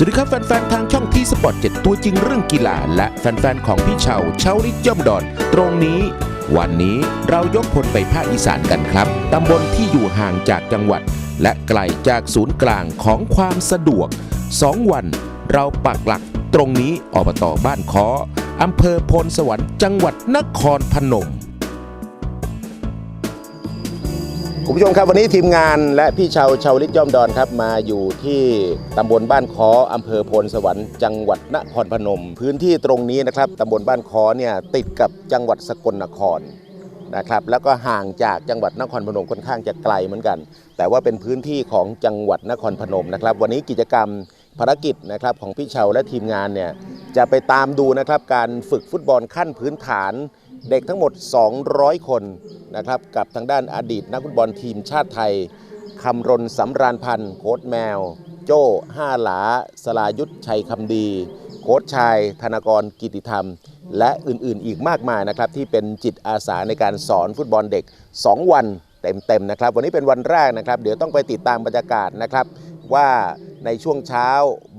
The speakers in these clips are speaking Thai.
สวัสดีครับแฟนๆ ทางช่องทีสปอร์ตเจ็ดตัวจริงเรื่องกีฬา และแฟนๆ ของพี่เชาเชาลิศย่อมดอน ตรงนี้ วันนี้เรายกพลไปภาคอีสานกันครับตำบลที่อยู่ห่างจากจังหวัด และไกลจากศูนย์กลางของความสะดวก 2 วัน เราปักหลักตรงนี้อบตบ้านคออำเภอพนสวรรค์จังหวัดนครพนม คุณผู้ชมครับวันนี้ทีมงานและพี่ชาวชาวลิศย่อมดอนครับ มาอยู่ที่ตำบลบ้านคออำเภอโพนสวรรค์จังหวัดนครพนม พื้นที่ตรงนี้นะครับตำบลบ้านคอเนี่ยติดกับจังหวัดสกลนครนะครับแล้วก็ห่างจากจังหวัดนครพนมค่อนข้างจะไกลเหมือนกัน แต่ว่าเป็นพื้นที่ของจังหวัดนครพนมนะครับ วันนี้กิจกรรมภารกิจนะครับของพี่เชาและทีมงานเนี่ยจะไปตามดูนะครับการฝึกฟุตบอลขั้นพื้นฐาน เด็กทั้งหมด 200 คนนะครับกับทางด้านอดีตนักฟุตบอลทีมชาติไทยคำรณสำราญพันธ์โค้ชแมว โจ้ห้าหลา สลายุทธชัยคำดี โค้ชชาย ธนากรกิติธรรม และอื่นๆอีกมากมายนะครับ ที่เป็นจิตอาสาในการสอนฟุตบอลเด็ก 2 วันเต็มๆนะครับ วันนี้เป็นวันแรกนะครับ เดี๋ยวต้องไปติดตามบรรยากาศนะครับ ว่าในช่วงเช้า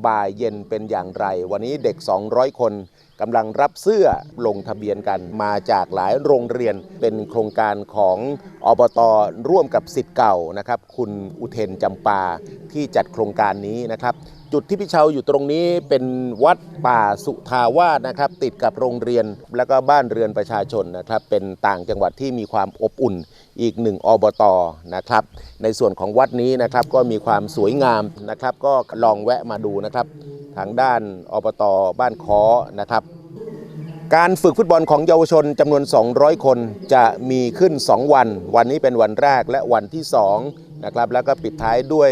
บ่ายเย็นเป็นอย่างไร วันนี้เด็ก 200 คนกำลังรับเสื้อลงทะเบียนกันมาจากหลายโรงเรียนเป็นโครงการของอบตร่วมกับสิทธิ์เก่านะครับ คุณอุเทนจำปาที่จัดโครงการนี้นะครับ จุดที่พี่เชาอยู่ตรงนี้เป็นวัดป่าสุทาวาสนะครับ ติดกับโรงเรียนแล้วก็บ้านเรือนประชาชนนะครับ เป็นต่างจังหวัดที่มีความอบอุ่น อีกหนึ่งอบตนะครับ ในส่วนของวัดนี้นะครับก็มีความสวยงามนะครับ ก็ลองแวะมาดูนะครับ ทางด้านอบตบ้านค้อนะครับ การฝึกฟุตบอลของเยาวชนจำนวน 200 คนจะมีขึ้น 2 วัน วันนี้เป็นวันแรกและวันที่ 2นะครับแล้วก็ปิดท้ายด้วย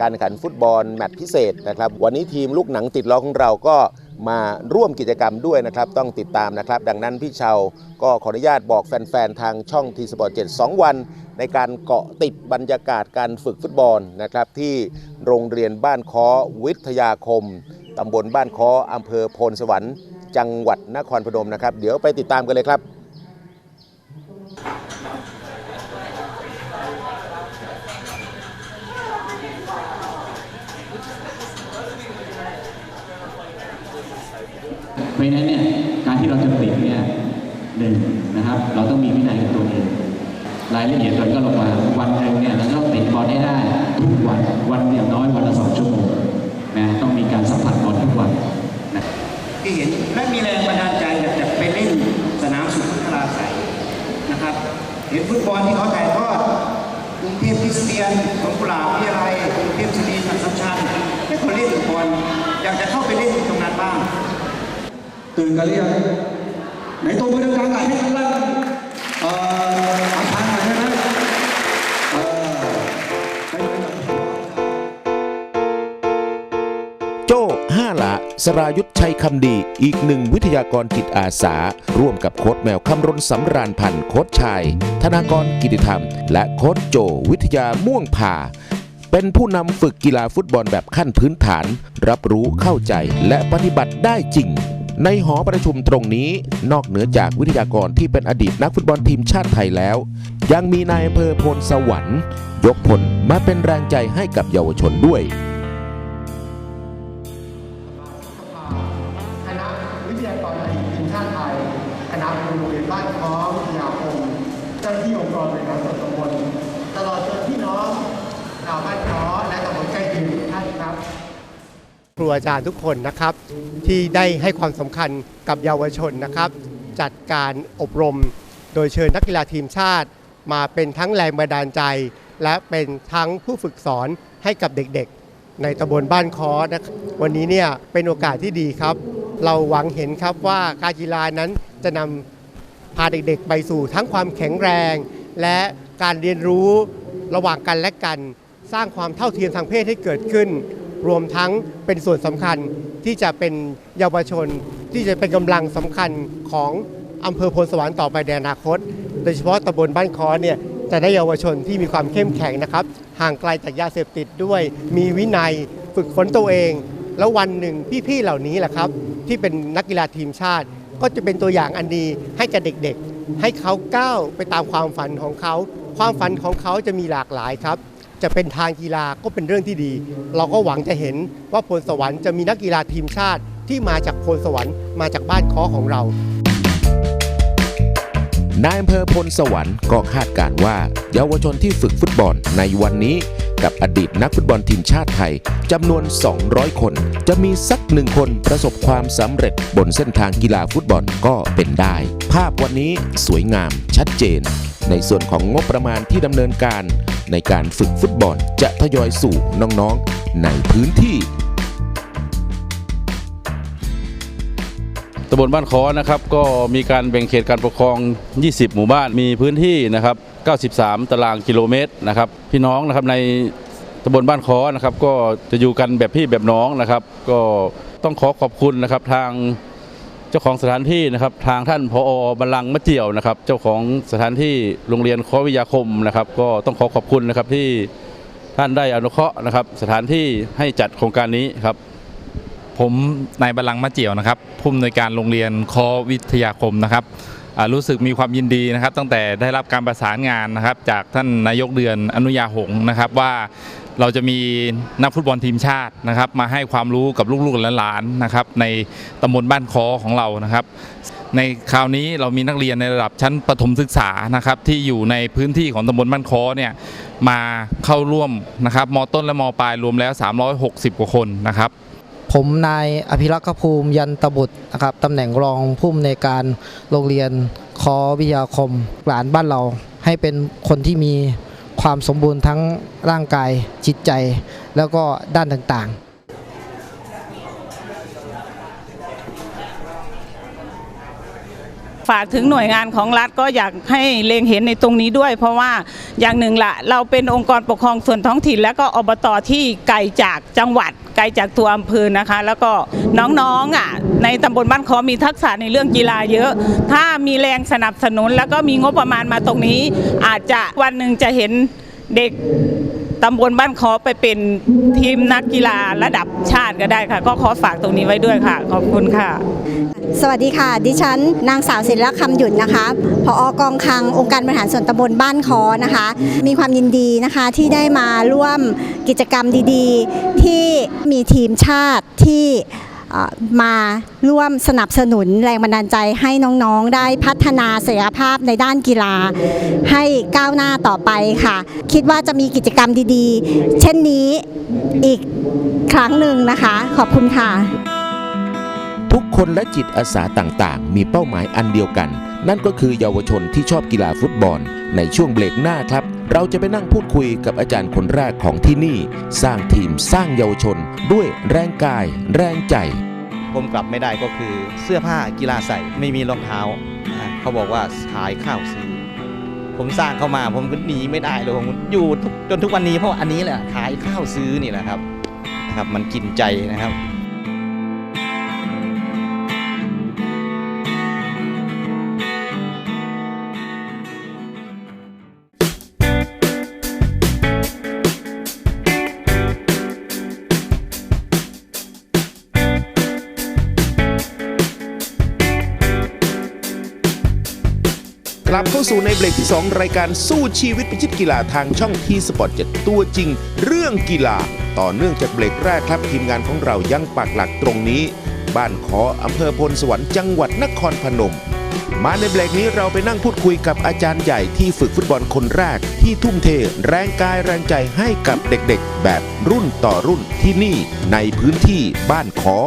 การแข่งขันฟุตบอลแมตช์พิเศษนะครับ วันนี้ทีมลูกหนังติดล้อของเราก็ มาร่วมกิจกรรมด้วยนะครับ ต้องติดตามนะครับ ดังนั้นพี่เชาก็ขออนุญาตบอกแฟน ๆ ทางช่องทีสปอร์ตเจ็ดสองวัน ในการเกาะติดบรรยากาศการฝึกฟุตบอลนะครับ ที่โรงเรียนบ้านค้อวิทยาคมตำบลบ้านค้ออำเภอโพนสวรรค์ จังหวัดนครพนมนะครับ เดี๋ยวไปติดตามกันเลยครับ ราะฉะนั้นเนี่ยการที่เราจะติดเนี่ยหนึ่งนะครับ เราต้องมีวินัยกับตัวเองรายละเอียดเราก็ลงมาวันหนึ่งเนี่ยเราต้องติดบอลให้ได้ทุกวันวันอย่างน้อยวันละสองชั่วโมงนะต้องมีการสัมผัสบอลทุกวันนะที่เห็นและมีแรงบันดาลใจอยากจะไปเล่นสนามสุพัชราใสนะครับ เห็นฟุตบอลที่เขาถ่ายทอดกรุงเทพคริสเตียนของกุหลาบวิทยาลัยกรุงเทพศรีสันสัมชันให้คนเล่นฟุตบอลอยากจะเข้าไปเล่น ตื่นกันหรือยังไหนตัวมือดังๆให้ข้างล่างเอ่ออาคารหน่อยได้ไหมเออไปเลยครับโจ้ห้าหละสรายุทธชัยคำดี อีกหนึ่งวิทยากรจิตอาสา ร่วมกับโค้ชแมวคำรณสำราญพันธ์โค้ชชาย ธนากรกิติธรรม และโค้ชโจวิทยาม่วงผ่า เป็นผู้นำฝึกกีฬาฟุตบอลแบบขั้นพื้นฐาน รับรู้เข้าใจและปฏิบัติได้จริง ในหอประชุมตรงนี้นอกเหนือจากวิทยากรที่เป็นอดีตนักฟุตบอลทีมชาติไทยแล้ว ยังมีนายอำเภอพลสวรรค์ ยกพลมาเป็นแรงใจให้กับเยาวชนด้วย รูอาจารย์ทุกคนนะครับ ที่ได้ให้ความสำคัญกับเยาวชนนะครับ จัดการอบรม โดยเชิญนักกีฬาทีมชาติ มาเป็นทั้งแรงบันดาลใจ และเป็นทั้งผู้ฝึกสอนให้กับเด็กๆ ในตำบลบ้านคอนะควันนี้เนี่ยเป็นโอกาสที่ดีครับ เราหวังเห็นครับว่าการกีฬานั้นจะนำพาเด็กๆ ไปสู่ทั้งความแข็งแรง และการเรียนรู้ระหว่างกันและกัน สร้างความเท่าเทียมทางเพศให้เกิดขึ้น รวมทั้งเป็นส่วนสำคัญที่จะเป็นเยาวชน ที่จะเป็นกำลังสำคัญของอำเภอพลสวรรค์ต่อไปในอนาคต โดยเฉพาะตำบลบ้านคอเนี่ยจะได้เยาวชนที่มีความเข้มแข็งนะครับ ห่างไกลจากยาเสพติดด้วย มีวินัยฝึกฝนตัวเอง แล้ววันหนึ่งพี่ๆเหล่านี้แหละครับ ที่เป็นนักกีฬาทีมชาติ ก็จะเป็นตัวอย่างอันดีให้กับเด็กๆ ให้เขาก้าวไปตามความฝันของเขา ความฝันของเขาจะมีหลากหลายครับ จะเป็นทางกีฬาก็เป็นเรื่องที่ดี เราก็หวังจะเห็นว่าพลสวรรค์จะมีนักกีฬาทีมชาติที่มาจากพลสวรรค์มาจากบ้านคอของเรานายอำเภอพลสวรรค์ก็คาดการณ์ว่า เยาวชนที่ฝึกฟุตบอลในวันนี้ กับอดีตนักฟุตบอลทีมชาติไทยจำนวน 200 คน จะมีสักหนึ่งคนประสบความสำเร็จบนเส้นทางกีฬาฟุตบอลก็เป็นได้ ภาพวันนี้สวยงามชัดเจน ในส่วนของงบประมาณที่ดำเนินการ ในการฝึกฟุตบอลจะทยอยสู่น้องๆ ในพื้นที่ตำบลบ้านคอนะครับก็มีการแบ่งเขตการปกครอง 20 หมู่บ้านมีพื้นที่นะครับ 93 ตารางกิโลเมตรนะครับ พี่น้องนะครับในตำบลบ้านคอนะครับก็จะอยู่กันแบบพี่แบบน้องนะครับ ก็ต้องขอขอบคุณนะครับทางเจ้าของสถานที่นะครับ ทางท่านพอบัลลังก์มะเจียวนะครับ เจ้าของสถานที่โรงเรียนคอวิทยาคมนะครับ ก็ต้องขอขอบคุณนะครับที่ท่านได้อนุเคราะห์นะครับ สถานที่ให้จัดโครงการนี้ครับ ผมนายบาลังก์มะเจียวนะครับผู้อำนวยการโรงเรียนคอวิทยาคมนะครับ รู้สึกมีความยินดีนะครับ ตั้งแต่ได้รับการประสานงานนะครับ จากท่านนายกเดือนอนุญาหงนะครับว่าเราจะมีนักฟุตบอลทีมชาตินะครับ มาให้ความรู้กับลูกๆหลานๆนะครับ ในตำบลบ้านคอของเรานะครับ ในคราวนี้เรามีนักเรียนในระดับชั้นประถมศึกษานะครับ ที่อยู่ในพื้นที่ของตำบลบ้านคอเนี่ยมาเข้าร่วมนะครับมต้นและมปลายรวมแล้ว 360 กว่าคนนะครับ ผมนายอภิรักษ์ภูมิยันตบุตรนะครับตำแหน่งรองผู้อำนวยการโรงเรียนคอวิทยาคมหลานบ้านเรา ให้เป็นคนที่มีความสมบูรณ์ทั้งร่างกายจิตใจ แล้วก็ด้านต่างๆ ฝากถึงหน่วยงานของรัฐก็อยากให้เล็งเห็นในตรงนี้ด้วย เพราะว่าอย่างหนึ่งละเราเป็นองค์กรปกครองส่วนท้องถิ่น และก็อบตที่ไกลจากจังหวัด ไกลจากตัวอำเภอนะคะ แล้วก็น้องๆอะในตำบลบ้านคอมีทักษะในเรื่องกีฬาเยอะ ถ้ามีแรงสนับสนุน แล้วก็มีงบประมาณมาตรงนี้ อาจจะวันหนึ่งจะเห็นเด็ก ตำบลบ้านคอไปเป็นทีมนักกีฬาระดับชาติก็ได้ค่ะ ก็ขอฝากตรงนี้ไว้ด้วยค่ะ ขอบคุณค่ะ สวัสดีค่ะ ดิฉัน นางสาวศิลป์คำหยุดนะคะผอกองคังองค์การบริหารส่วนตำบลบ้านคอนะคะ มีความยินดีนะคะที่ได้มาร่วมกิจกรรมดี ๆ ที่มีทีมชาติที่ มาร่วมสนับสนุนแรงบันดาลใจให้น้องๆ ได้พัฒนาศักยภาพในด้านกีฬา ให้ก้าวหน้าต่อไปค่ะ คิดว่าจะมีกิจกรรมดีๆ เช่นนี้อีกครั้งหนึ่งนะคะ ขอบคุณค่ะ ทุกคนและจิตอาสาต่างๆ มีเป้าหมายอันเดียวกัน นั่นก็คือเยาวชนที่ชอบกีฬาฟุตบอล ในช่วงเบรกหน้าครับ เราจะไปนั่งพูดคุยกับอาจารย์คนแรกของที่นี่ สร้างทีมสร้างเยาวชน ด้วยแรงกาย แรงใจ ผมกลับไม่ได้ก็คือเสื้อผ้ากีฬาใส่ไม่มีรองเท้า เขาบอกว่าขายข้าวซื้อ ผมสร้างเข้ามาผมก็หนีไม่ได้เลยผมอยู่จนทุกวันนี้เพราะอันนี้แหละขายข้าวซื้อนี่แหละครับนะครับ มันกินใจนะครับ กลับเข้าสู่ในเบรกที่ 2 รายการสู้ชีวิตพิชิตกีฬาทางช่องทีสปอร์ตเจ็ตัวจริง เรื่องกีฬา ต่อเนื่องจากเบรกแรกครับทีมงานของเรายังปักหลักตรงนี้ บ้านขออำเภอพลสวรรค์จังหวัดนครพนม มาในเบรกนี้เราไปนั่งพูดคุยกับอาจารย์ใหญ่ที่ฝึกฟุตบอลคนแรก ที่ทุ่มเท แรงกายแรงใจให้กับเด็กๆ แบบรุ่นต่อรุ่นที่นี่ในพื้นที่บ้านขอ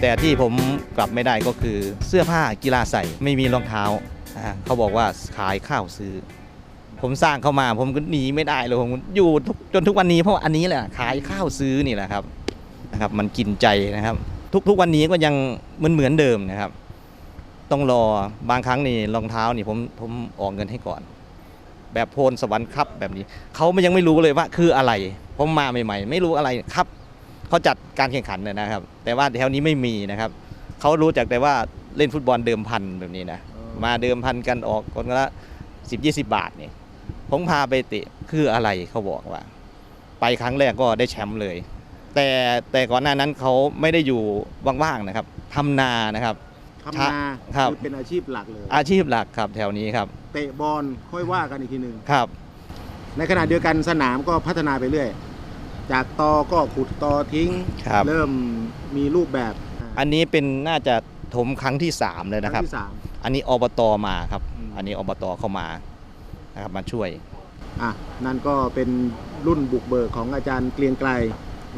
แต่ที่ผมกลับไม่ได้ก็คือเสื้อผ้ากีฬาใส่ไม่มีรองเท้าเขาบอกว่าขายข้าวซื้อ ผมสร้างเข้ามาผมก็หนีไม่ได้เลยผมอยู่จนทุกวันนี้เพราะอันนี้แหละขายข้าวซื้อนี่แหละครับนะครับมันกินใจนะครับ ทุกทุกวันนี้ก็ยังเหมือนเหมือนเดิมนะครับ ต้องรอบางครั้งนี่รองเท้านี่ผมผมออกเงินให้ก่อน แบบโพลสวรรค์ครับแบบนี้เขามันยังไม่รู้เลยว่าคืออะไร ผมมาใหม่ ๆ ไม่รู้อะไรครับ เขาจัดการแข่งขันนะนะครับ แต่ว่าแถวนี้ไม่มีนะครับเขารู้จักแต่ว่าเล่นฟุตบอลเดิมพันแบบนี้นะมาเดิมพันกันออกคนละสิบยี่สิบบาทนี่ผมพาไปเตะคืออะไรเขาบอกว่า ไปครั้งแรกก็ได้แชมป์เลย แต่แต่ก่อนหน้านั้นเขาไม่ได้อยู่ว่างๆนะครับทำนานะครับทำนาครับคือเป็นอาชีพหลักเลยอาชีพหลักครับแถวนี้ครับ เตะบอลค่อยว่ากันอีกทีหนึ่งครับ ในขณะเดียวกันสนามก็พัฒนาไปเรื่อย จากตอก็ขุดตอทิ้ง ครับ เริ่มมีรูปแบบอันนี้เป็นน่าจะถมครั้งที่ 3 เลยนะครับ งที่สาม อันนี้อบตมาครับ อืม อันนี้อบตเข้ามานะครับมาช่วย อะนั่นก็เป็นรุ่นบุกเบิกของอาจารย์เกรียงไกร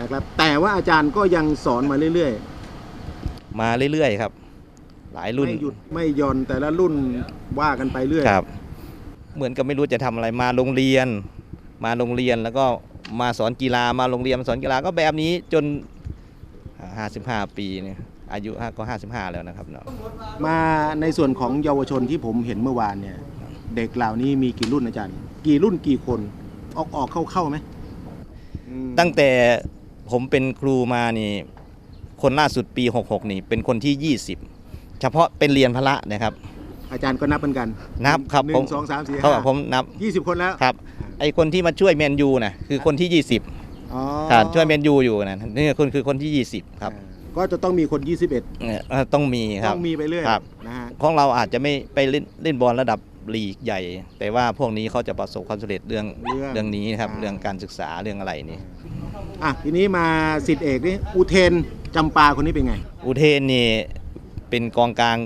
นะครับ แต่ว่าอาจารย์ก็ยังสอนมาเรื่อยมาเรื่อยๆครับ หลายๆรุ่นไม่หยุดไม่หย่อนแต่ละรุ่นว่ากันไปเรื่อยครับ เหมือนกับไม่รู้จะทำอะไรมาโรงเรียน มาโรงเรียนแล้วก็ มาสอนกีฬามาโรงเรียนมาสอนกีฬาก็แบบนี้จน 55 ปีเนี่ยอายุก็ 55 แล้วนะครับเนาะมาในส่วนของเยาวชนที่ผมเห็นเมื่อวานเนี่ยเด็กเหล่านี้มีกี่รุ่นอาจารย์ กี่รุ่นกี่คนออกออกเข้าเข้าไหมอืมตั้งแต่ผมเป็นครูมานี่คนล่าสุดปี 66 นี่ เป็นคนที่ 20 เฉพาะเป็นเรียนพละนะครับ อาจารย์ก็นับเหมือนกัน นับครับหนึ่ผมงสองสามสี่เขาบห้าอกผมนับยี่สิบคนแล้วครับ ไอคนที่มาช่วยแมนยูนะคือคนที่ 20อ๋อครับช่วยแมนยูอยู่นะนี่คนคือคนที่ 20 ครับอ่าก็จะต้องมีคน 21เนี่ยเอ่อต้องมีคต้รัอบงมีไปเรื่อยครับ นะฮะของเราอาจจะไม่ไปเล่นเล่นบอลระดับลีกใหญ่ แต่ว่าพวกนี้เขาจะประสบความสำเร็จเรื่องเรื่องเรื่องนี้นะครับอ่าเรื่องการศึกษาเรื่องอะไรนี่ อะทีนี้มาสิทธิเอกนี่อุเทนจำปาคนนี้เป็นไงอุเทนนี่เป็นกองกลาง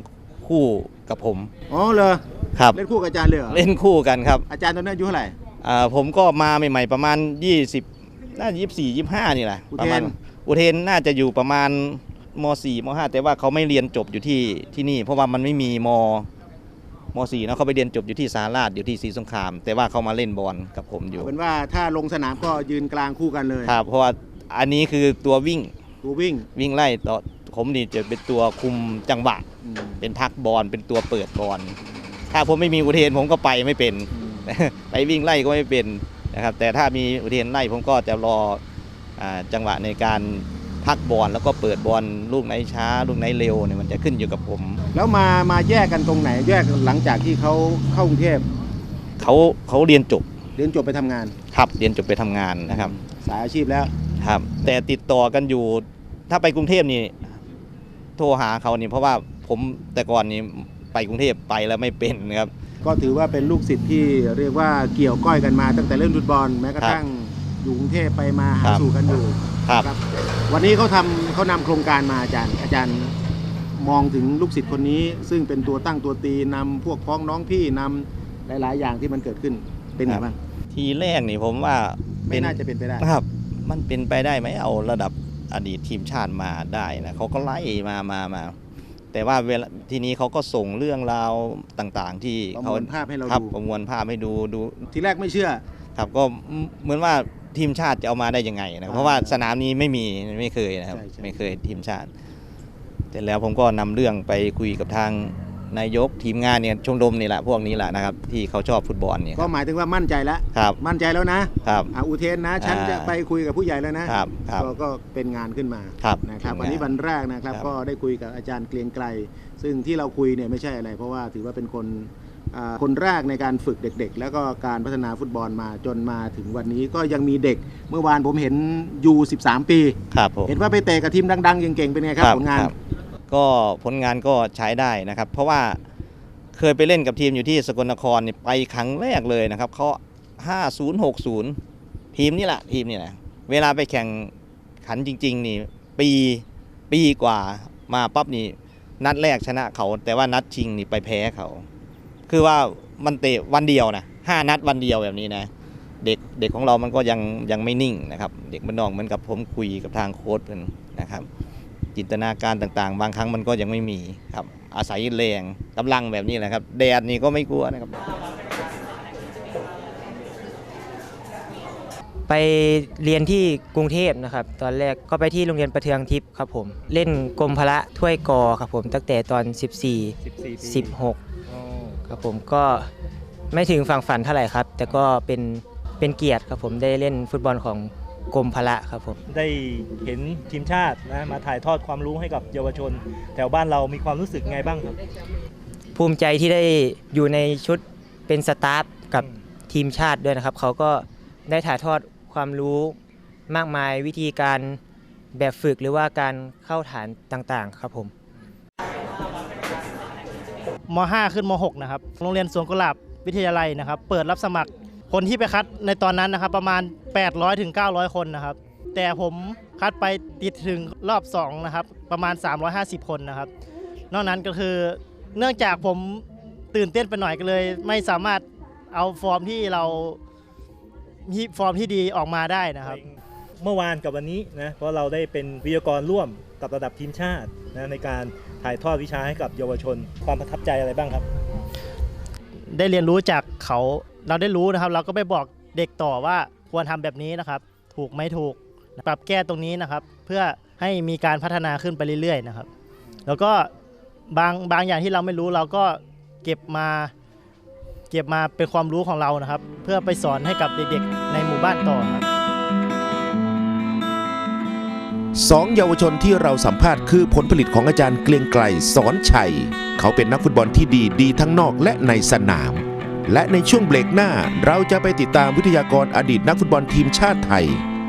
คู่กับผมอ๋อเหรอครับ เล่นคู่กับอาจารย์เลยเหรอเล่นคู่กันครับอาจารย์ตอนนั้นอายุเท่าไหร่อ่า ผมก็มาใหม่ๆประมาณ 20 น่ายี่สี่ยี่ห้านี่แหละอุเทนประมาณอุเทนน่าจะอยู่ประมาณม 4 ม 5 แต่ว่าเขาไม่เรียนจบอยู่ที่ที่นี่ เพราะว่ามันไม่มีมม 4 เนอะเขาไปเรียนจบอยู่ที่สาราชอยู่ที่ศรีสงคราม แต่ว่าเขามาเล่นบอลกับผมอยู่เอาเป็นว่าถ้าลงสนามก็ยืนกลางคู่กันเลยครับเพราะว่าอันนี้คือตัววิ่งตัววิ่งวิ่งไล่ต่อผมนี่จะเป็นตัวคุมจังหวะอืมเป็นพักบอลเป็นตัวเปิดบอลถ้าผมไม่มีอุเทนผมก็ไปไม่เป็น ไปวิ่งไล่ก็ไม่เป็นนะครับ แต่ถ้ามีอุเทนไล่ผมก็จะรออาจังหวะในการพักบอลแล้วก็เปิดบอลลูกไหนช้า ลูกไหนเร็วเนี่ยมันจะขึ้นอยู่กับผม แล้วมามาแยกกันตรงไหน แยกหลังจากที่เขาเข้ากรุงเทพเขาเขาเรียนจบเรียนจบไปทำงาน ครับเรียนจบไปทำงานนะครับ สายอาชีพแล้วครับ แต่ติดต่อกันอยู่ ถ้าไปกรุงเทพนี่ โทรหาเขานี่เพราะว่าผมแต่ก่อนนี่ไปกรุงเทพไปแล้วไม่เป็นนะครับ ก็ถือว่าเป็นลูกศิษย์ที่เรียกว่าเกี่ยวก้อยกันมาตั้งแต่เล่นฟุตบอลแม้กระทั่งอยู่กรุงเทพไปมาหาครับสู่กันอยู่ครับครับ วันนี้เขาทำเขานำโครงการมาอาจารย์ อาจารย์มองถึงลูกศิษย์คนนี้ ซึ่งเป็นตัวตั้งตัวตีนำพวกพ้องน้องพี่นำหลาย ๆ อย่างที่มันเกิดขึ้นเป็นไงบ้างทีแรกนี่ผมว่าไม่น่าจะเป็นไปได้ครับ มันเป็นไปได้ไหมเอาระดับอดีตทีมชาติมาได้นะเขาก็ไล่มามามา แต่ว่าเวลาทีนี้เขาก็ส่งเรื่องราวต่างๆ ที่ประเขามวลภาพให้เราครับดูประมวลภาพให้ดูดู ทีแรกไม่เชื่อ ครับก็เหมือนว่าทีมชาติจะเอามาได้ยังไงนะอ่าเพราะว่าสนามนี้ไม่มีไม่เคยนะครับ ใช่ใช่ ไม่เคยทีมชาติเสร็จแล้วผมก็นำเรื่องไปคุยกับทาง นายกทีมงานเนี่ยชมรมนี่แหละพวกนี้แหละนะครับที่เขาชอบฟุตบอลเนี่ยคก็รับหมายถึงว่ามั่นใจแล้ว ครับมั่นใจแล้วนะครับ อ่าอุเทนนะ ฉันอ่า จะไปคุยกับผู้ใหญ่แล้วนะครับครับ ก็ก็เป็นงานขึ้นมาครับนะครับเป็นงานวันนี้วันแรกนะครับ ครับก็ได้คุยกับอาจารย์เกรียงไกรซึ่งที่เราคุยเนี่ยไม่ใช่อะไร เพราะว่าถือว่าเป็นคนอ่าคนแรกในการฝึกเด็ก ๆ แล้วก็การพัฒนาฟุตบอลมาจนมาถึงวันนี้ก็ยังมีเด็กเมื่อวานผมเห็นยู13 ปี ครับผม เห็นว่าไปเตะกับทีมดัง ๆ เก่งๆเป็นไงครับผลงาน ก็ผลงานก็ใช้ได้นะครับ เพราะว่าเคยไปเล่นกับทีมอยู่ที่สกลนครไปครั้งแรกเลยนะครับเขา5060 ทีมนี่แหละทีมนี่แหละเวลาไปแข่งขันจริง ๆ นี่ปีปีกว่ามาปั๊บนี่นัดแรกชนะเขา แต่ว่านัดชิงนี่ไปแพ้เขา คือว่ามันเตะวันเดียวนะห้านัดวันเดียวแบบนี้นะเด็กเด็กของเรามันก็ยังยังไม่นิ่งนะครับ เด็กมันนองเหมือนกับผมคุยกับทางโค้ชเพิ่นนะครับ จินตนาการต่างๆ บางครั้งมันก็ยังไม่มีครับ อาศัยแรงกำลังแบบนี้แหละครับ แดดนี่ก็ไม่กลัวนะครับ ไปเรียนที่กรุงเทพนะครับ ตอนแรกก็ไปที่โรงเรียนประเทืองทิพย์ครับผม เล่นกรมพละถ้วยกอครับผมตั้งแต่ตอน 14 16 ครับผมก็ไม่ถึงฝั่งฝันเท่าไหร่ครับ แต่ก็เป็นเป็นเกียรติครับผมได้เล่นฟุตบอลของ กรมพละครับผม ได้เห็นทีมชาตินะมาถ่ายทอดความรู้ให้กับเยาวชน แถวบ้านเรามีความรู้สึกไงบ้างครับ ภูมิใจที่ได้อยู่ในชุดเป็นสตาฟกับทีมชาติด้วยนะครับ เขาก็ได้ถ่ายทอดความรู้มากมายวิธีการแบบฝึกหรือว่าการเข้าฐานต่างๆ ครับผมม .5 ขึ้นม .6 นะครับ โรงเรียนสวนกุหลาบวิทยาลัยนะครับ เปิดรับสมัคร คนที่ไปคัดในตอนนั้นนะครับ ประมาณ 800ถึง900 คนนะครับ แต่ผมคัดไปติดถึงรอบ2นะครับ ประมาณ 350 คนนะครับ นอกนั้นก็คือเนื่องจากผมตื่นเต้นไปหน่อยก็เลย ไม่สามารถเอาฟอร์มที่เรามีฟอร์มที่ดีออกมาได้นะครับ เมื่อวานกับวันนี้นะเพราะเราได้เป็นวิทยากรร่วมกับระดับทีมชาตินะในการถ่ายทอดวิชาให้กับเยาวชน ความประทับใจอะไรบ้างครับ ได้เรียนรู้จากเขา เราได้รู้นะครับ เราก็ไปบอกเด็กต่อว่าควรทำแบบนี้นะครับ ถูกไม่ถูกปรับแก้ตรงนี้นะครับ เพื่อให้มีการพัฒนาขึ้นไปเรื่อยๆนะครับ แล้วก็บางบางอย่างที่เราไม่รู้เราก็เก็บมาเก็บมาเป็นความรู้ของเรานะครับ เพื่อไปสอนให้กับเด็กๆ ในหมู่บ้านต่อครับสองเยาวชนที่เราสัมภาษณ์คือผลผลิตของอาจารย์เกรียงไกรสอนชัย เขาเป็นนักฟุตบอลที่ดีดีทั้งนอกและในสนาม และในช่วงเบรกหน้าเราจะไปติดตามวิทยากรอดีตนักฟุตบอลทีมชาติไทย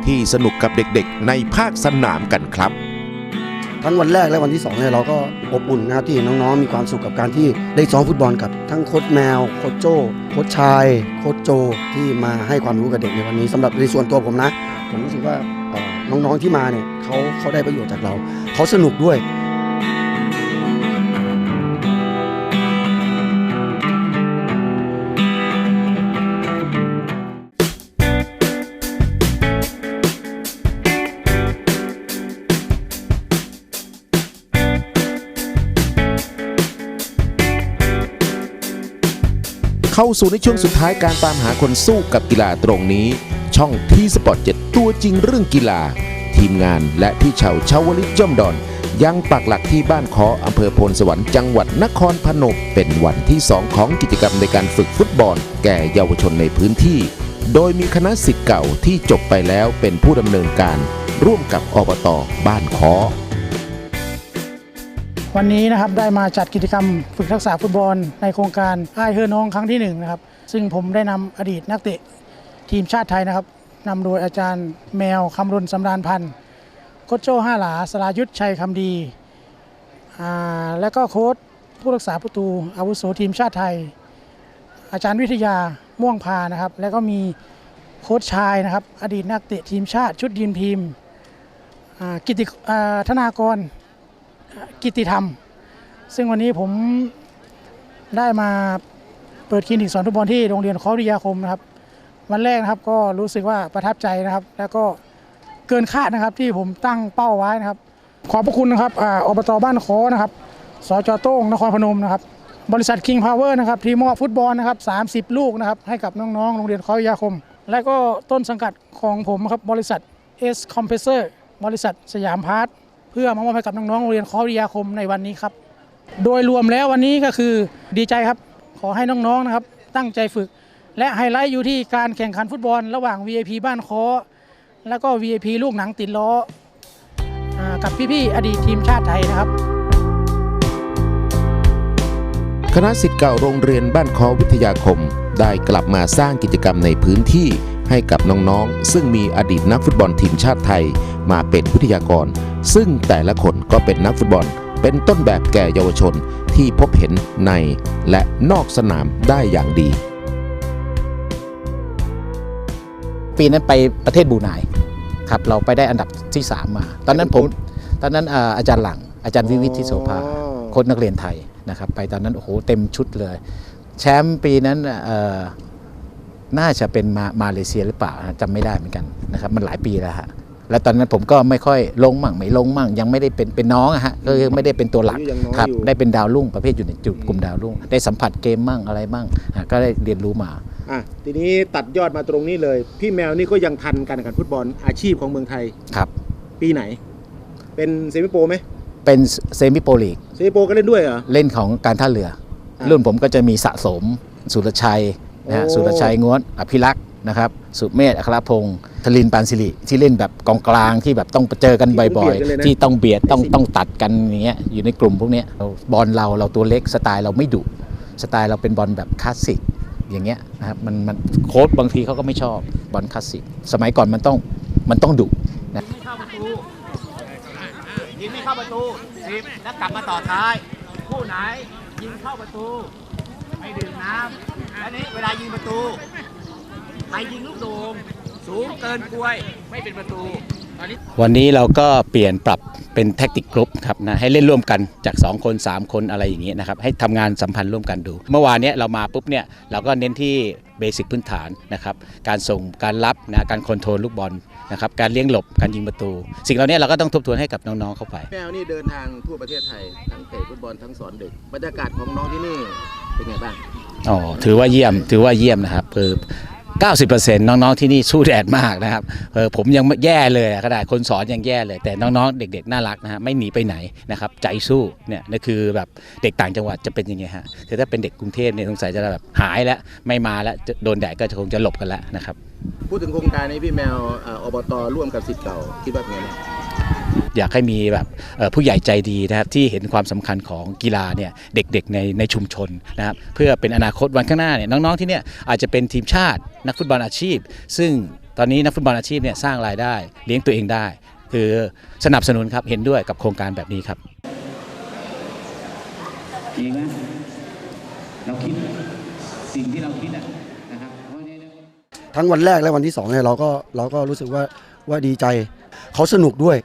ที่สนุกกับเด็กๆ ในภาคสนามกันครับ ทั้งวันแรกและวันที่2เนี่ยเราก็อบอุ่นนะครับที่เห็นน้องๆมีความสุขกับการที่ได้ซ้อมฟุตบอลกับทั้งโค้ชแมวโค้ชโจ้โค้ชชายโค้ชโจที่มาให้ความรู้กับเด็กในวันนี้สำหรับในส่วนตัวผมนะ ผมรู้สึกว่าน้องๆที่มาเนี่ยเขาเขาได้ประโยชน์จากเราเขาสนุกด้วย เข้าสู่ในช่วงสุดท้ายการตามหาคนสู้กับกีฬาตรงนี้ ช่องทีสปอร์ตเจ็ตัวจริงเรื่องกีฬา ทีมงานและพี่เฉาชาวลิตย่อมดอน ยังปักหลักที่บ้านคออำเภอโพนสวรรค์จังหวัดนครพนมเป็นวันที่ 2 ของกิจกรรมในการฝึกฟุตบอล แก่เยาวชนในพื้นที่ โดยมีคณะสิทธิ์เก่าที่จบไปแล้วเป็นผู้ดำเนินการ ร่วมกับอบตบ้านคอ วันนี้นะครับได้มาจัดกิจกรรมฝึกทักษะฟุตบอลในโครงการอ้ายเฮอน้องครั้งที่หนึ่งนะครับซึ่งผมได้นำอดีตนักเตะทีมชาติไทยนะครับนำโดยอาจารย์แมวคำรุนสำราญพันธ์โคชโจ้ห้าหลาสรายุทธชัยคำดีอ่าและก็โค้ชผู้รักษาประตูอาวุโสทีมชาติไทย อาจารย์วิทยาม่วงพานะครับ แล้วก็มีโค้ชชายนะครับ อดีตนักเตะทีมชาติชุดยีมทีมอ่ากิติธนากร กิตติธรรม ซึ่งวันนี้ผมได้มาเปิดคลินิกสอนฟุตบอลที่โรงเรียนคอวิยาคมนะครับ วันแรกนะครับก็รู้สึกว่าประทับใจนะครับ แล้วก็เกินคาดนะครับที่ผมตั้งเป้าไว้นะครับ ขอบพระคุณนะครับออบตบ้านคอนะครับสจโต้งนครพนมนะครับ บริษัท King Power นะครับที่มอบฟุตบอลนะครับ30 ลูกนะครับให้กับน้องๆ โรงเรียนคอวิยาคม และก็ต้นสังกัดของผมครับบริษัท S Compressor บริษัทสยามพาร์ท เพื่อมามอบให้กับน้องๆโรงเรียนคอวิทยาคมในวันนี้ครับ โดยรวมแล้ววันนี้ก็คือดีใจครับ ขอให้น้องๆนะครับ ตั้งใจฝึก และไฮไลท์อยู่ที่การแข่งขันฟุตบอล ระหว่าง VIP บ้านคอแล้วก็ VIP ลูกหนังติดล้ออกับพี่ๆอดีตทีมชาติไทยนะครับคณะสิทธิ์เก่าโรงเรียนบ้านคอวิทยาคม ได้กลับมาสร้างกิจกรรมในพื้นที่ ให้กับน้องๆ ซึ่งมีอดีตนักฟุตบอลทีมชาติไทย มาเป็นวิทยากร ซึ่งแต่ละคนก็เป็นนักฟุตบอล เป็นต้นแบบแก่เยาวชนที่พบเห็นในและนอกสนามได้อย่างดี ปีนั้นไปประเทศบรูไนครับเราไปได้อันดับที่ 3 มา ตอนนั้นผมตอนนั้นอ่าอาจารย์หลัง อาจารย์วิวิทย์ทิโสภาโค้ชนักเรียนไทยนะครับ ไปตอนนั้นโอ้โหเต็มชุดเลย แชมป์ปีนั้นเอ่อ น่าจะเป็นมามาเลเซียหรือเปล่านะจำไม่ได้เหมือนกันนะครับมันหลายปีแล้วฮะแล้วตอนนั้นผมก็ไม่ค่อยลงมั่งไม่ลงมั่ง ยังไม่ได้เป็นเป็นน้องอะฮะก็คือไม่ได้เป็นตัวหลักยังน้อยครับอยู่ได้เป็นดาวรุ่งประเภทอยู่ในจุดกลุ่มดาวรุ่งได้สัมผัสเกมมั่งอะไรมั่งอะก็ได้เรียนรู้มาอะทีนี้ตัดยอดมาตรงนี้เลย พี่แมวนี่ก็ยังทันการแข่งขันฟุตบอลอาชีพของเมืองไทยครับ ปีไหน เป็นเซมิโปรไหมเป็นเซมิโปรลีกเซมิโปรก็เล่นด้วยเหรอเล่นของการท่าเรืออ่ารุ่นผมก็จะมีสะสมสุรชัย นะฮะโอ้สุรชัยง้วนอภิรักษ์นะครับสุเมธอัครพงศ์ธลินปานสิริที่เล่นแบบกองกลางที่แบบต้องเจอกันบ่อยๆ ที่ต้องเบียดต้องต้องตัดกันอย่างเงี้ยอยู่ในกลุ่มพวกเนี้ยเราบอลเราเราตัวเล็กสไตล์เราไม่ดุสไตล์เราเป็นบอลแบบคลาสสิกอย่างเงี้ยนะครับมันมันโค้ชบางทีเขาก็ไม่ชอบบอลคลาสสิกสมัยก่อนมันต้องมันต้องดุนะเข้าประตูยิงไม่เข้าประตูสิบแล้วกลับมาต่อท้ายผู้ไหนยิงเข้าประตู ไม่ดื่มน้ำอันนี้เวลายิงประตูใครยิงลูกโด่งสูงเกินกลวย ไม่เป็นประตูตอนนี้วันนี้เราก็เปลี่ยนปรับเป็นแท็กติกกรุ๊ปครับนะให้เล่นร่วมกันจาก 2 คน 3 คนอะไรอย่างเงี้ยนะครับให้ทำงานสัมพันธ์ร่วมกันดู เมื่อวานเนี้ยเรามาปุ๊บเนี่ยเราก็เน้นที่เบสิกพื้นฐานนะครับการส่งการรับนะการคอนโทรลลูกบอลนะครับการเลี้ยงหลบการยิงประตู สิ่งเหล่านี้เราก็ต้องทบทวนให้กับน้องๆเข้าไปแมวนี่เดินทางทั่วประเทศไทยทั้งเตะฟุตบอลทั้งสอนเด็กบรรยากาศของน้องที่นี่ เป็นไงบ้างอ๋อถือว่าเยี่ยมถือว่าเยี่ยมนะครับคือ90%น้องๆที่นี่สู้แดดมากนะครับเออผมยังแย่เลยอะขนาดคนสอนยังแย่เลย แต่น้องๆเด็กๆน่ารักนะฮะไม่หนีไปไหนนะครับใจสู้เนี่ยนั่นคือแบบเด็กต่างจังหวัดจะเป็นยังไงฮะคือถ้าเป็นเด็กกรุงเทพเนี่ยสงสัยจะแบบหายแล้วไม่มาแล้วจะโดนแดดก็จะคงจะหลบกันแล้วนะครับพูดถึงโครงการนี้พี่แมวเอ่ออบตร่วมกับสิทธิ์เก่าคิดว่าเป็นไงบ้าง อยากให้มีแบบเอ่อผู้ใหญ่ใจดีนะครับที่เห็นความสำคัญของกีฬาเนี่ยเด็กๆในในชุมชนนะครับเพื่อเป็นอนาคตวันข้างหน้าเนี่ยน้องๆที่เนี่ยอาจจะเป็นทีมชาตินักฟุตบอลอาชีพ ซึ่งตอนนี้นักฟุตบอลอาชีพเนี่ยสร้างรายได้เลี้ยงตัวเองได้ คือสนับสนุนครับเห็นด้วยกับโครงการแบบนี้ครับจริงไหมเราคิดสิ่งที่เราคิดอะนะครับเพราะฉะนั้นทั้งวันแรกและวันที่สองเนี่ยเราก็เราก็รู้สึกว่าว่าดีใจ เขาสนุกด้วย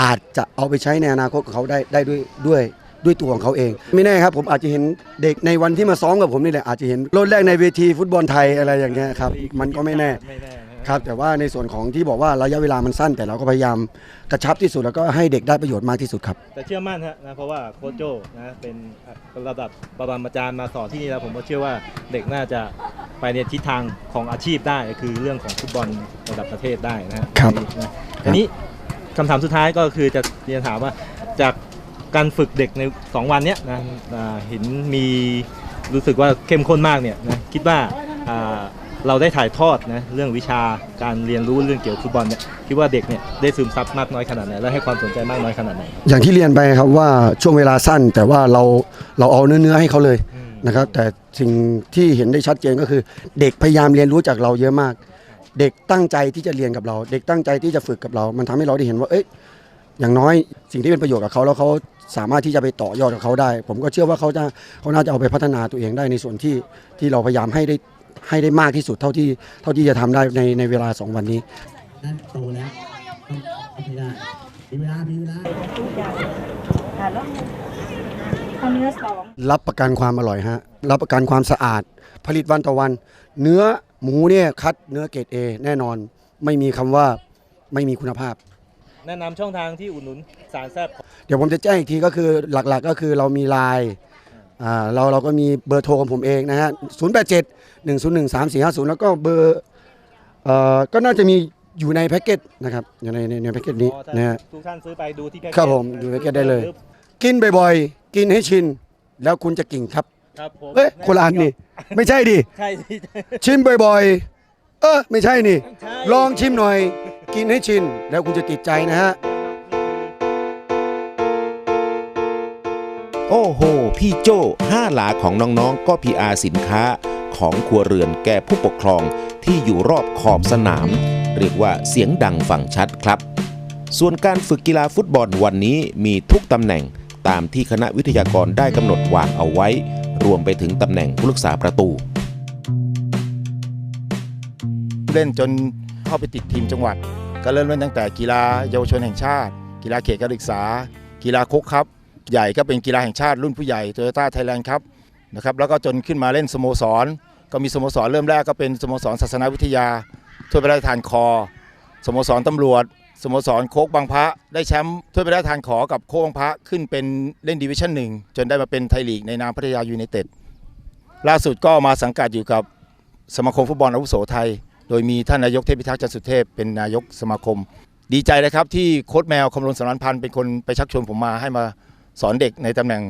อาจจะเอาไปใช้ในอนาคตของเขาได้ได้ด้วยด้วยด้วยตัวของเขาเอง ไม่แน่ครับผมอาจจะเห็นเด็กในวันที่มาซ้อมกับผมนี่แหละอาจจะเห็นรถแรกในเวทีฟุตบอลไทยอะไรอย่างเงี้ยครับมันก็ไม่แน่ครับแต่ว่าในส่วนของที่บอกว่าระยะเวลามันสั้น แต่เราก็พยายามกระชับที่สุดแล้วก็ให้เด็กได้ประโยชน์มากที่สุดครับ แต่เชื่อมั่นฮะนะเพราะว่าโค้ชโจนะเป็นระดับประบาอาจารย์มาสอนที่นี่แล้วผมก็เชื่อว่าเด็กน่าจะไปในทิศทางของอาชีพได้ คือเรื่องของฟุตบอลระดับประเทศได้นะฮะครับนะทีนี้ คำถามสุดท้ายก็คือจะเรียนถามว่าจากการฝึกเด็กใน 2 วันเนี้ยนะอ่าเห็นมีรู้สึกว่าเข้มข้นมากเนี่ยนะคิดว่าอ่าเราได้ถ่ายทอดนะเรื่องวิชาการเรียนรู้เรื่องเกี่ยวกับฟุตบอลเนี่ยคิดว่าเด็กเนี่ยได้ซึมซับมากน้อยขนาดไหนและให้ความสนใจมากน้อยขนาดไหน อย่างที่เรียนไปครับว่าช่วงเวลาสั้น แต่ว่าเราเราเอาเนื้อเนื้อให้เขาเลยนะครับ แต่สิ่งที่เห็นได้ชัดเจนก็คือ เด็กพยายามเรียนรู้จากเราเยอะมาก เด็กตั้งใจที่จะเรียนกับเรา เด็กตั้งใจที่จะฝึกกับเรา มันทำให้เราได้เห็นว่าเอ้ยอย่างน้อยสิ่งที่เป็นประโยชน์กับเขาแล้วเขาสามารถที่จะไปต่อยอดกับเขาได้ ผมก็เชื่อว่าเขาจะเขาน่าจะเอาไปพัฒนาตัวเองได้ในส่วนที่ที่เราพยายามให้ได้ให้ได้มากที่สุดเท่าที่เท่าที่จะทำได้ในในเวลาสองวันนี้โตแล้วไม่ได้มีเวลามีเวลารับประกันความอร่อยฮะรับประกันความสะอาด ผลิตวันต่อวัน เนื้อ หมูเนี่ยคัดเนื้อเกรดเอแน่นอนไม่มีคำว่าไม่มีคุณภาพ แนะนำช่องทางที่อุดหนุนสารแซบเดี๋ยวผมจะแจ้งอีกทีก็คือหลักๆก็คือเรามีไลน์อ่าเราเราก็มีเบอร์โทรของผมเองนะฮะ 0 8 7 1 0 1 3 4 5 0 แล้วก็เบอร์เอ่อก็น่าจะมีอยู่ในแพ็กเกจนะครับ อยู่ในในในแพ็กเกจนี้นะฮะ ทุกท่านซื้อไปดูที่แพ็กเกจครับผมดูแพ็กเกจได้เลย กินบ่อยๆ กินให้ชิน แล้วคุณจะกิ่งครับ ครับผมเอ้ยคนละอันนี่ ไม่ใช่ดิ ใช่สิชิมบ่อยๆ เออไม่ใช่นี่ลองชิมหน่อย กินให้ชิน แล้วคุณจะติดใจนะฮะ โอ้โห พี่โจ้ห้าหลาของน้องๆ ก็ PR สินค้าของครัวเรือนแก่ผู้ปกครองที่อยู่รอบขอบสนาม เรียกว่าเสียงดังฟังชัดครับ ส่วนการฝึกกีฬาฟุตบอลวันนี้มีทุกตำแหน่ง ตามที่คณะวิทยากรได้กำหนดวางเอาไว้ รวมไปถึงตำแหน่งผู้รักษาประตู เล่นจนเข้าไปติดทีมจังหวัด ก็เริ่มเล่นตั้งแต่กีฬาเยาวชนแห่งชาติ กีฬาเขตการศึกษา กีฬาคุกครับ ใหญ่ก็เป็นกีฬาแห่งชาติรุ่นผู้ใหญ่โตโยต้าไทยแลนด์ครับนะครับแล้วก็จนขึ้นมาเล่นสโมสร ก็มีสโมสรเริ่มแรกก็เป็นสโมสรศาสนาวิทยาถ้วยพระราชทานคอสโมสรตำรวจ สโมสรโคกบางพระได้แชมป์ถ้วยพระราชทานขอกับโคกบางพระขึ้นเป็นเล่นดิวิชั่นหนึ่งจนได้มาเป็นไทยลีกในนามพัทยายูไนเต็ดล่าสุดก็มาสังกัดอยู่กับสมาคมฟุตบอลอาวุโสไทย โดยมีท่านนายกเทพิทักษ์จันสุเทพเป็นนายกสมาคม ดีใจนะครับที่โค้ชแมวคำรณสารนพันธ์เป็นคนไปชักชวนผมมาให้มาสอนเด็กในตำแหน่ง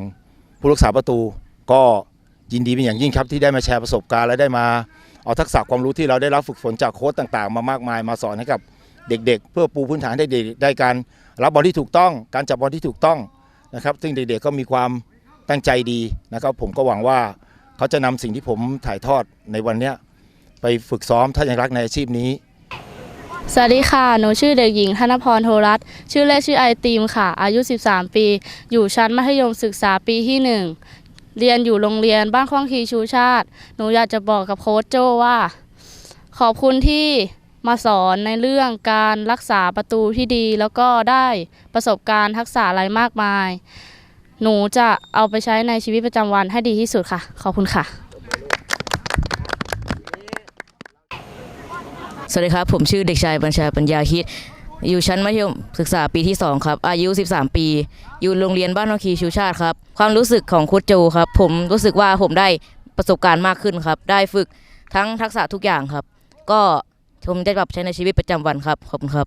ผู้รักษาประตู ก็ยินดีเป็นอย่างยิ่งครับที่ได้มาแชร์ประสบการณ์และได้มาเอาทักษะความรู้ที่เราได้รับฝึกฝนจากโค้ชต่างๆ มามากมายมาสอนให้กับ เด็กๆ เพื่อปูพื้นฐานให้เด็กได้การรับบอลที่ถูกต้อง การจับบอลที่ถูกต้องนะครับ ซึ่งเด็กๆก็มีความตั้งใจดีนะครับ ผมก็หวังว่าเขาจะนำสิ่งที่ผมถ่ายทอดในวันนี้ไปฝึกซ้อมถ้ายังรักในอาชีพนี้สวัสดีค่ะ หนูชื่อเด็กหญิงธนพรโทรัตชื่อเล่นชื่อไอติมค่ะ อายุ 13 ปี อยู่ชั้นมัธยมศึกษาปีที่ 1 เรียนอยู่โรงเรียนบ้านคลองทีชูชาติ หนูอยากจะบอกกับโค้ชโจว่า ขอบคุณที่ มาสอนในเรื่องการรักษาประตูที่ดี แล้วก็ได้ประสบการณ์ทักษะอะไรมากมาย หนูจะเอาไปใช้ในชีวิตประจำวันให้ดีที่สุดค่ะ ขอบคุณค่ะ สวัสดีครับ ผมชื่อเด็กชายบัญชาปัญญาคิด อยู่ชั้นมัธยมศึกษาปีที่ 2 ครับ อายุ 13 ปี อยู่โรงเรียนบ้านนอคีชูชาติครับ ความรู้สึกของโค้ชโจครับ ผมรู้สึกว่าผมได้ประสบการณ์มากขึ้นครับ ได้ฝึกทั้งทักษะทุกอย่างครับ ก็ ผมจะปรับใช้ในชีวิตประจำวันครับ ขอบคุณครับ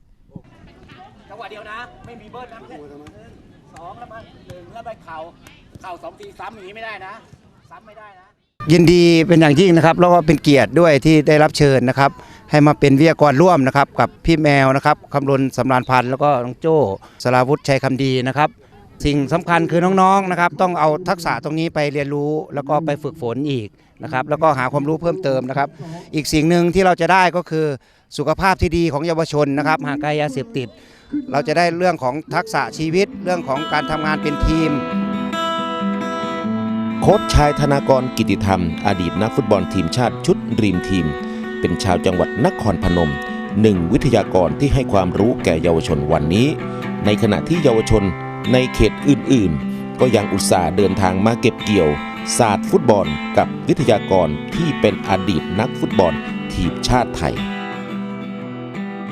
จังหวะเดียวนะ ไม่มีเบิ้ลนะไม่ใช่สองแล้วมาหนึ่งแล้วไปเข่าเข่าสองทีซ้ำอย่างนี้ไม่ได้นะ ซ้ำไม่ได้นะ ยินดีเป็นอย่างยิ่งนะครับแล้วก็เป็นเกียรติด้วยที่ได้รับเชิญนะครับ ให้มาเป็นวิทยากรร่วมนะครับ กับพี่แมวนะครับคำรณสำรานพันธ์แล้วก็น้องโจ้สราวุฒิชัยคำดีนะครับ สิ่งสำคัญคือน้องๆนะครับ ต้องเอาทักษะตรงนี้ไปเรียนรู้แล้วก็ไปฝึกฝนอีก นะครับแล้วก็หาความรู้เพิ่มเติมนะครับ อีกสิ่งหนึ่งที่เราจะได้ก็คือสุขภาพที่ดีของเยาวชนนะครับห่างไกลยาเสพติด เราจะได้เรื่องของทักษะชีวิตเรื่องของการทำงานเป็นทีม โค้ชชายธนากรกิติธรรม อดีตนักฟุตบอลทีมชาติชุดดรีมทีม เป็นชาวจังหวัดนครพนมหนึ่งวิทยากรที่ให้ความรู้แก่เยาวชนวันนี้ ในขณะที่เยาวชนในเขตอื่นๆ ก็ยังอุตส่าห์เดินทางมาเก็บเกี่ยว ศาสตร์ฟุตบอลกับวิทยากรที่เป็นอดีตนักฟุตบอลทีมชาติไทย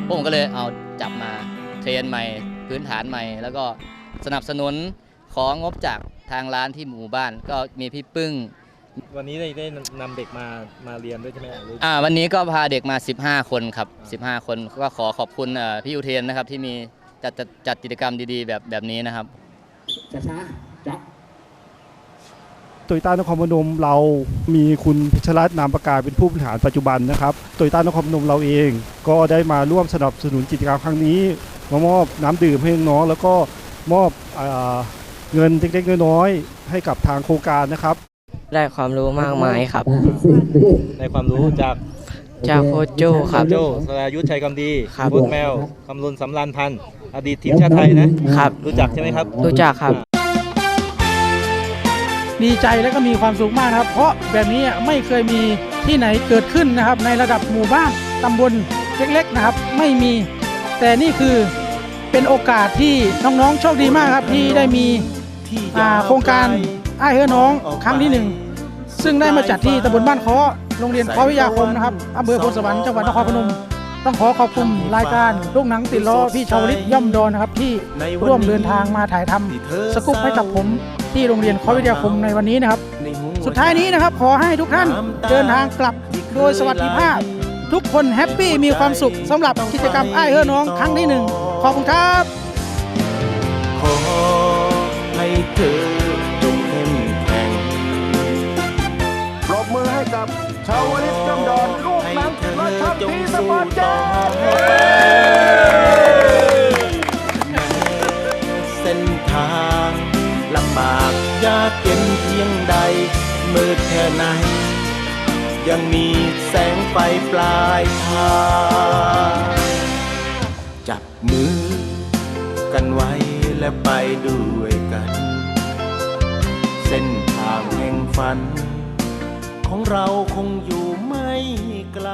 ผมก็เลยเอาจับมาเทรนใหม่พื้นฐานใหม่ แล้วก็สนับสนุนของงบจากทางร้านที่หมู่บ้าน ก็มีพี่ปึ้ง วันนี้ได้ได้นำเด็กมามาเรียนด้วยใช่ไหมหรืออ่าวันนี้ก็พาเด็กมา 15 คนครับ 15 คนก็ขอขอบคุณเอ่อพี่อุเทนนะครับที่มีจัดจัดจัดกิจกรรมดีๆ แบบแบบนี้นะครับ ช้าๆจับ โตโยต้านครพนมเรามีคุณพิชรัตน์นามประกาศเป็นผู้บริหารปัจจุบันนะครับโตโยต้านครพนมเราเอง ก็ได้มาร่วมสนับสนุนกิจกรรมครั้งนี้มามอบน้ำดื่มให้น้องๆแล้วก็มอบเออเงินเล็กๆน้อยๆให้กับทางโครงการนะครับ ได้ความรู้มากมายครับในความรู้จากจากโค้ชโจ้ครับโค้ชโจ้สรายุทธชัยคำดีครับโค้ชแมวคำรุนสำรานพันธ์อดีตทีมชาติไทยนะครับ รู้จักใช่ไหมครับ รู้จักครับ ดีใจและก็มีความสุขมากนะครับ เพราะแบบนี้ไม่เคยมีที่ไหนเกิดขึ้นนะครับ ในระดับหมู่บ้านตำบลเล็กๆนะครับ ไม่มี แต่นี่คือเป็นโอกาสที่น้องๆโชคดีมากครับที่ได้มีอ่โครงการไอ้ายเฮือน้องครั้งที่หนึ่งซึ่งได้มาจัดที่ตำบลบ้านคอโรงเรียนคอวิทยาคมนะครับอำเภอโพธิสวรรค์จังหวัดนครพนม ต้องขอขอบคุณรายการลูกหนังติดล้อพี่ชาวลิตย่อมดอนนะครับที่ร่วมเดินทางมาถ่ายทำสกุปให้กับผม ที่โรงเรียนคอวิทยาคมในวันนี้นะครับ สุดท้ายนี้นะครับขอให้ทุกท่านเดินทางกลับโดยสวัสดิภาพ ทุกคนแฮปปี้มีความสุขสำหรับกิจกรรมไอ้ายเฮือน้องครั้งที่หนึ่งขอบคุณครับขอให้เธอจงเข้มแข็งปรบมือให้กับชาวลิตจำดอนลูกหนังติดรถทัพทีสปอร์ตเจ็ากยากเย็นเพียงใด มืดแค่ไหน ยังมีแสงไฟปลายทางจับมือกันไว้และไปด้วยกัน เส้นทางแห่งฝัน ของเราคงอยู่ไม่ไกล